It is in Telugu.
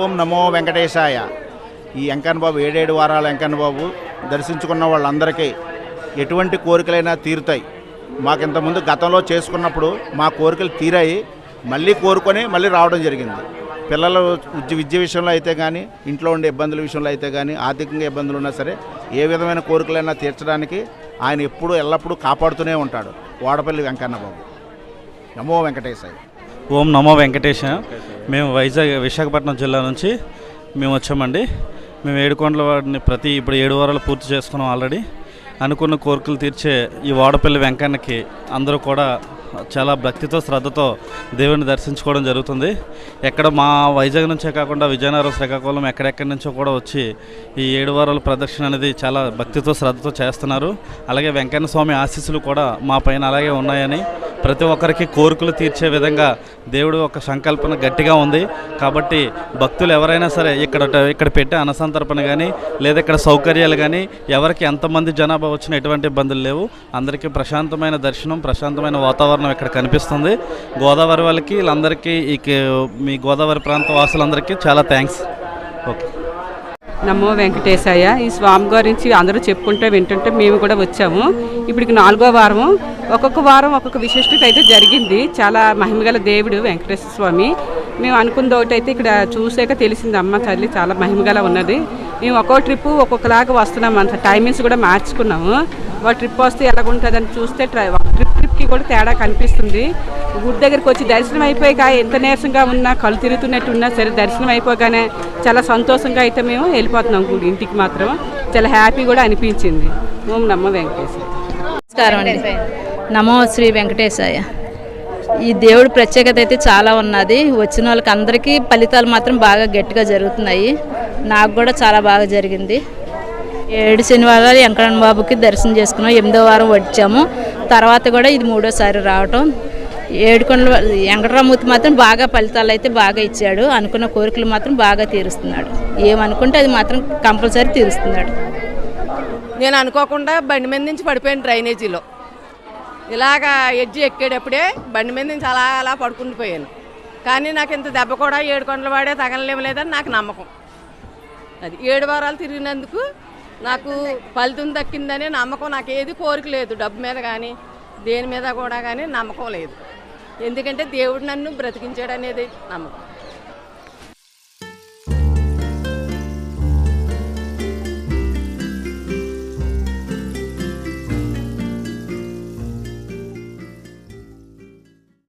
ఓం నమో వెంకటేశాయ. ఈ వెంకన్న బాబు ఏడేడు వారాల వెంకన్న బాబు దర్శించుకున్న వాళ్ళందరికీ ఎటువంటి కోరికలైనా తీరుతాయి. మాకు ఇంతకుముందు గతంలో చేసుకున్నప్పుడు మా కోరికలు తీరాయి మళ్ళీ కోరుకొని మళ్ళీ రావడం జరిగింది. పిల్లల విద్య విద్య విషయంలో అయితే కానీ ఇంట్లో ఉండే ఇబ్బందుల విషయంలో అయితే కానీ ఆర్థికంగా ఇబ్బందులు ఉన్నా సరే ఏ విధమైన కోరికలైనా తీర్చడానికి ఆయన ఎప్పుడూ ఎల్లప్పుడూ కాపాడుతూనే ఉంటాడు. వాడపల్లి వెంకన్న బాబు. నమో వెంకటేశాయ. ఓం నమో వెంకటేశ. మేము వైజాగ్ విశాఖపట్నం జిల్లా నుంచి మేము వచ్చామండి. మేము ఏడుకొండల వాడిని ప్రతి ఇప్పుడు ఏడు వారాలు పూర్తి చేసుకున్నాం ఆల్రెడీ. అనుకున్న కోరికలు తీర్చే ఈ వాడపల్లి వెంకన్నకి అందరూ కూడా చాలా భక్తితో శ్రద్ధతో దేవుని దర్శించుకోవడం జరుగుతుంది. ఎక్కడ మా వైజాగ్ నుంచే కాకుండా విజయనగరం శ్రీకాకుళం ఎక్కడెక్కడి నుంచో కూడా వచ్చి ఈ ఏడు వారాల ప్రదక్షిణ అనేది చాలా భక్తితో శ్రద్ధతో చేస్తున్నారు. అలాగే వెంకన్న స్వామి ఆశీస్సులు కూడా మా పైన అలాగే ఉన్నాయని ప్రతి ఒక్కరికి కోరికలు తీర్చే విధంగా దేవుడు ఒక సంకల్పన గట్టిగా ఉంది. కాబట్టి భక్తులు ఎవరైనా సరే ఇక్కడ ఇక్కడ పెట్టే అనసంతర్పణ కానీ లేదా ఇక్కడ సౌకర్యాలు కానీ ఎవరికి ఎంతమంది జనాభా వచ్చినా ఎటువంటి ఇబ్బందులు లేవు. అందరికీ ప్రశాంతమైన దర్శనం ప్రశాంతమైన వాతావరణం ఇక్కడ కనిపిస్తుంది. గోదావరి వాళ్ళకి వీళ్ళందరికీ ఈ మీ గోదావరి ప్రాంత వాసులందరికీ చాలా థ్యాంక్స్. ఓకే. నమో వెంకటేశయ్య. ఈ స్వామి గురించి అందరూ చెప్పుకుంటే వింటుంటే మేము కూడా వచ్చాము. ఇప్పటికి నాలుగో వారము. ఒక్కొక్క వారం ఒక్కొక్క విశిష్టత అయితే జరిగింది. చాలా మహిమగల దేవుడు వెంకటేశ్వర స్వామి. మేము అనుకున్న ఒకటి అయితే ఇక్కడ చూసాక తెలిసింది అమ్మ తల్లి చాలా మహిమగల ఉన్నది. మేము ఒక్కో ట్రిప్పు ఒక్కొక్కలాగా వస్తున్నాం అంత టైమింగ్స్ కూడా మార్చుకున్నాము. ఒక ట్రిప్ వస్తే ఎలాగుంటుందని చూస్తే ట్రై ట్రిప్ ట్రిప్కి కూడా తేడా కనిపిస్తుంది. గుడి దగ్గరికి వచ్చి దర్శనం అయిపోయాక ఎంత నీరసంగా ఉన్నా కళ్ళు తిరుగుతున్నట్టు ఉన్నా సరే దర్శనం అయిపోగానే చాలా సంతోషంగా అయితే మేము వెళ్ళిపోతున్నాం గుడి ఇంటికి మాత్రం. చాలా హ్యాపీ కూడా అనిపించింది. ఓం నమ్మ వెంకటేశ్వర నమస్కారం అండి. నమో శ్రీ వెంకటేశాయ. ఈ దేవుడి ప్రత్యేకత అయితే చాలా ఉన్నది. వచ్చిన వాళ్ళకి అందరికీ ఫలితాలు మాత్రం బాగా గట్టిగా జరుగుతున్నాయి. నాకు కూడా చాలా బాగా జరిగింది. ఏడు శనివారాలు వెంకటరమణ బాబుకి దర్శనం చేసుకున్నాం. ఎనిమిదో వారం వచ్చాము. తర్వాత కూడా ఇది మూడోసారి రావటం. ఏడుకొండల వెంకటరామూర్తి మాత్రం బాగా ఫలితాలు అయితే బాగా ఇచ్చాడు. అనుకున్న కోరికలు మాత్రం బాగా తీరుస్తున్నాడు. ఏమనుకుంటే అది మాత్రం కంపల్సరీ తీరుస్తున్నాడు. నేను అనుకోకుండా బండి మీద నుంచి పడిపోయాను డ్రైనేజీలో. ఇలాగా ఎడ్జి ఎక్కేటప్పుడే బండి మీద నుంచి అలా అలా పడుకుని పోయాను. కానీ నాకు ఇంత దెబ్బ కూడా ఏడు కొండల వాడే తగలలేవలేదని నాకు నమ్మకం. అది ఏడు వారాలు తిరిగినందుకు నాకు ఫలితం దక్కిందనే నమ్మకం. నాకు ఏది కోరిక లేదు. డబ్బు మీద కానీ దేని మీద కూడా కానీ నమ్మకం లేదు. ఎందుకంటే దేవుడు నన్ను బ్రతికించాడు అనేది నమ్మకం.